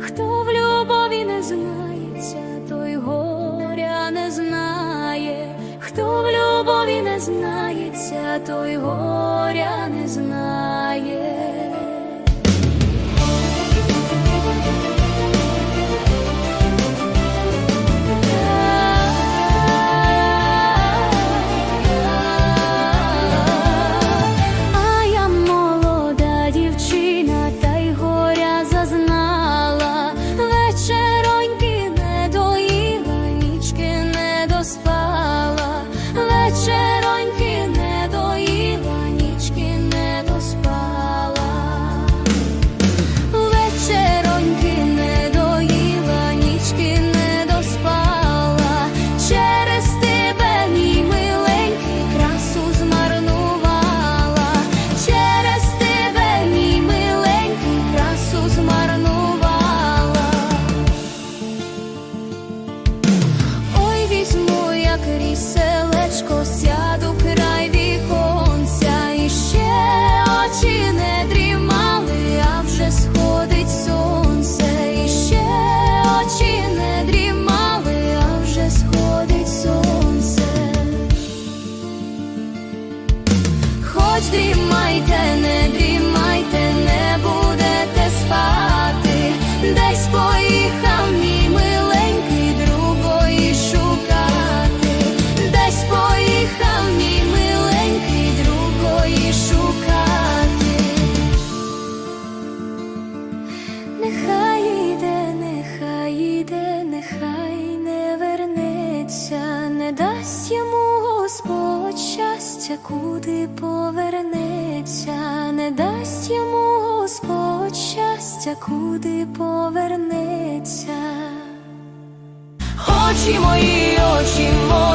хто в любові не знається, той горя не знає, хто в любові не знається, той горя не знає. Як ріселечко, сяду край віконця, і очі не дрімали, а вже сходить сонце, ще очі не дрімали, а вже сходить сонце. Хоч дрімайте, Нехай йде, нехай йде, нехай не вернеться, не дасть йому Господь щастя, куди повернеться, не дасть йому Господь щастя, куди повернеться. Очі мої, очі мої,